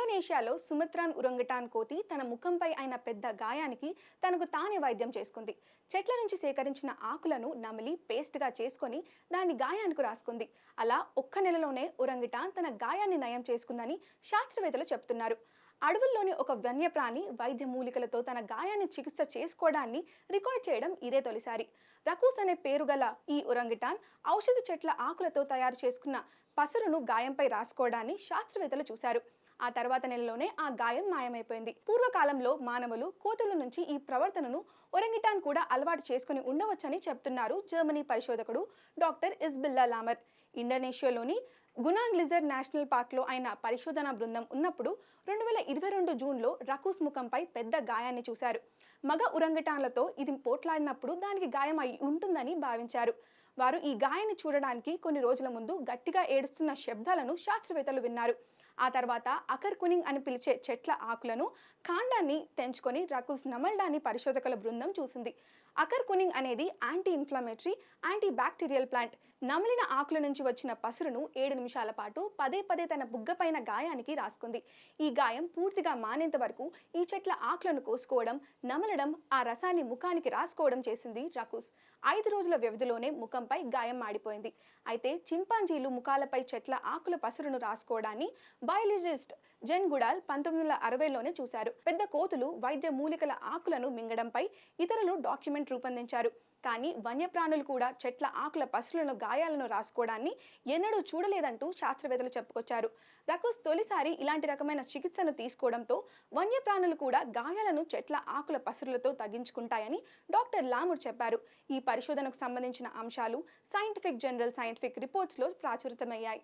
ఇండోనేషియాలో సుమత్రాన్ ఉరంగటాన్ కోతి తన ముఖంపై అయిన పెద్ద గాయానికి తనకు తానే వైద్యం చేసుకుంది. చెట్ల నుంచి సేకరించిన ఆకులను నమిలి పేస్ట్గా చేసుకొని దాని గాయానికి రాసుకుంది. అలా ఒక్క నెలలోనే ఉరంగిటాన్ తన గాయాన్ని నయం చేసుకుందని శాస్త్రవేత్తలు చెప్తున్నారు. అడవుల్లోని ఒక వన్యప్రాణి వైద్య మూలికలతో తన గాయాన్ని చికిత్స చేసుకోవడాన్ని రికార్డ్ చేయడం ఇదే తొలిసారి. రకూస్ అనే పేరు గల ఈ ఉరంగిటాన్ ఔషధ చెట్ల ఆకులతో తయారు చేసుకున్న పసరును గాయంపై రాసుకోవడాన్ని శాస్త్రవేత్తలు చూశారు. ఆ తర్వాత నెలలోనే ఆ గాయం మాయమైపోయింది. పూర్వకాలంలో మానవులు కోతుల నుంచి ఈ ప్రవర్తనను ఒరంగిటాన్ కూడా అలవాటు చేసుకుని ఉండవచ్చని చెప్తున్నారు జర్మనీ పరిశోధకుడు డాక్టర్ ఇస్బిల్లా లామర్. ఇండోనేషియాలోని గునాంగ్ లిజర్ నేషనల్ పార్క్లో ఆయన పరిశోధనా బృందం ఉన్నప్పుడు రెండు వేల ఇరవై రెండు జూన్లో రకూస్ ముఖంపై పెద్ద గాయాన్ని చూశారు. మగ ఉరంగటాన్లతో ఇది పోట్లాడినప్పుడు దానికి గాయం అయి ఉంటుందని భావించారు. వారు ఈ గాయాన్ని చూడడానికి కొన్ని రోజుల ముందు గట్టిగా ఏడుస్తున్న శబ్దాలను శాస్త్రవేత్తలు విన్నారు. ఆ తర్వాత అకర్ కునింగ్ అని పిలిచే చెట్ల ఆకులను కాండాన్ని తెంచుకొని రకుస్ నమల్డాని పరిశోధకుల బృందం చూసింది. అకర్ కునింగ్ అనేది anti inflammatory anti bacterial plant. నమిలిన ఆకుల నుంచి వచ్చిన పసురును ఏడు నిమిషాల పాటు పదే పదే తన బుగ్గపైన గాయానికి రాసుకుంది. ఈ గాయం పూర్తిగా మానేంత వరకు ఈ చెట్ల ఆకులను కోసుకోవడం నమలడం ఆ రసాన్ని ముఖానికి రాసుకోవడం చేసింది రకుస్ ఐదు రోజుల వ్యవధిలోనే ముఖం ముఖంపై గాయం మాడిపోయింది. అయితే చింపాంజీలు ముఖాలపై చెట్ల ఆకుల పసురును రాసుకోవడాన్ని బయాలజిస్ట్ జెన్ గుడాల్ పంతొమ్మిది వందల అరవైలోనే చూశారు. పెద్ద కోతులు వైద్య మూలికల ఆకులను మింగడంపై ఇతరులు డాక్యుమెంట్ రూపొందించారు. కానీ వన్యప్రాణులు కూడా చెట్ల ఆకుల పసులను గాయాలను రాసుకోవడాన్ని ఎన్నడూ చూడలేదంటూ శాస్త్రవేత్తలు చెప్పుకొచ్చారు. రకుస్ తొలిసారి ఇలాంటి రకమైన చికిత్సను తీసుకోవడంతో వన్యప్రాణులు కూడా గాయాలను చెట్ల ఆకుల పసురులతో తగ్గించుకుంటాయని డాక్టర్ లాముర్ చెప్పారు. ఈ పరిశోధనకు సంబంధించిన అంశాలు సైంటిఫిక్ జనరల్ సైంటిఫిక్ రిపోర్ట్స్లో ప్రాచురితమయ్యాయి.